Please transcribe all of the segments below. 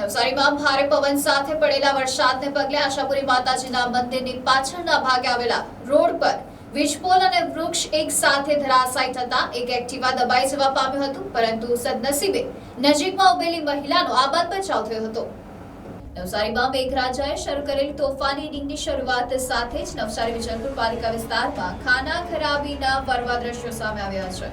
નવસારીમાં ભારે પવન સાથે પડેલા વરસાદને પગલે આશાપુરી માતાજીના મંદિરની પાછળના ભાગે આવેલા રોડ પર વીજપોલ અને વૃક્ષ એક સાથે ધરાશાયી થતા એક એક્ટિવા દબાઈ જવા પામ્યું હતું, પરંતુ સદનસીબે નજીકમાં ઉભેલી મહિલાનો આબાદ બચાવ થયો હતો. નવસારીમાં મેઘરાજાએ શરૂ કરેલી તોફાની ઇનિંગની શરૂઆત સાથે જ નવસારી વિજયપુર પાલિકા વિસ્તારમાં ખાના ખરાબીના વરવા દ્રશ્યો સામે આવ્યા છે.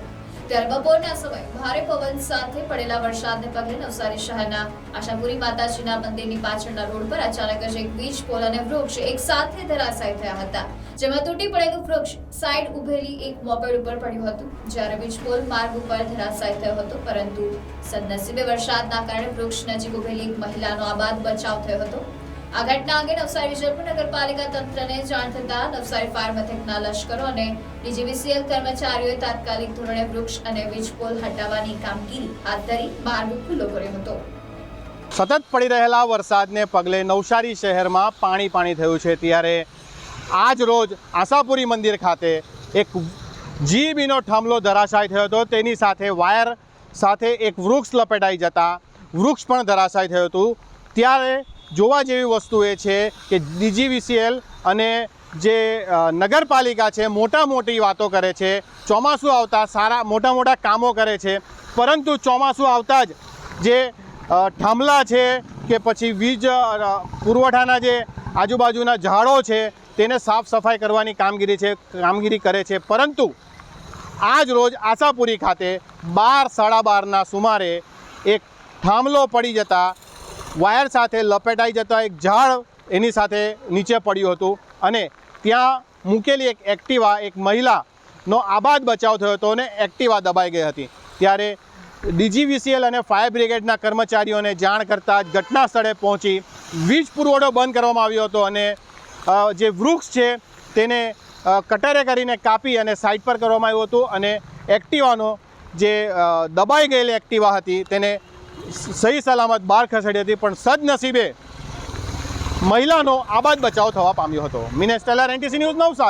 ત્યારે બપોરના સમયે ભારે પવન સાથે પડેલા વરસાદને પગલે નવસારી શહેરના આશાપુરી માતાજીના મંદિરની પાછળના રોડ પર અચાનક જ એક વીજ પોલ અને વૃક્ષ એક સાથે ધરાશાયી થયા હતા. જેમાં તૂટી પડેલું વૃક્ષ સાઈડ ઉભેલી એક મોપેડ ઉપર પડ્યું હતું, જ્યારે વીજ પોલ માર્ગ ઉપર ધરાશાયી થયો હતો, પરંતુ સદનસીબે વરસાદના કારણે વૃક્ષ નજીક ઉભેલી એક મહિલાનો આબાદ બચાવ થયો હતો. આ ઘટના અંગે નવસારી વિજયપુર નગરપાલિકા તંત્રને જાણ થતા નવસારી ફાયર મથકના લશ્કરો અને ડીજીવીસીએલ કર્મચારીઓએ તાત્કાલિક ધોરણે વૃક્ષ અને વીજપોલ હટાવવાની કામગીરી હાથ ધરી માર્ગ ખુલ્લો કર્યો હતો. સતત પડી રહેલા વરસાદને પગલે નવસારી શહેરમાં પાણી પાણી થયું છે. ત્યારે આજ રોજ આશાપુરી મંદિર ખાતે એક જીબીનો થાંભલો ધરાશાય થયો હતો. તેની સાથે વાયર સાથે એક વૃક્ષ લપેટાઈ જતા વૃક્ષ પણ ધરાશાય થયું હતું. ત્યારે જોવા જેવી વસ્તુ એ છે કે ડીજીવીસીએલ અને જે નગરપાલિકા છે મોટા મોટી વાતો કરે છે, ચોમાસું આવતા સારા મોટા મોટા કામો કરે છે, પરંતુ ચોમાસું આવતા જ જે થાંભલા છે કે પછી વીજ પુરવઠાના જે આજુબાજુના ઝાડો છે, તેને સાફ સફાઈ કરવાની કામગીરી છે, કામગીરી કરે છે. પરંતુ આજ રોજ આશાપુરી ખાતે બાર સાડા બારના સુમારે એક થાંભલો પડી જતા વાયર સાથે લપેટાઈ જતા એક ઝાડ એની સાથે નીચે પડ્યું હતું અને ત્યાં મૂકેલી એક એક્ટિવા, એક મહિલાનો આબાદ બચાવ થયો હતો અને એક્ટિવા દબાઈ ગઈ હતી. ત્યારે ડીજીવીસીએલ અને ફાયર બ્રિગેડના કર્મચારીઓને જાણ કરતાં જ ઘટના સ્થળે પહોંચી વીજ પુરવઠો બંધ કરવામાં આવ્યો હતો અને જે વૃક્ષ છે તેને કટરે કરીને કાપી અને સાઈડ પર કરવામાં આવ્યું હતું અને એક્ટિવાનો જે દબાઈ ગયેલી એક્ટિવા હતી તેને સહી સલામત બહાર ખસેડી હતી, પણ સદનસીબે મહિલાનો આબાદ બચાવ થવા પામ્યો હતો. Minesh Tailor, NTC news, Navsari.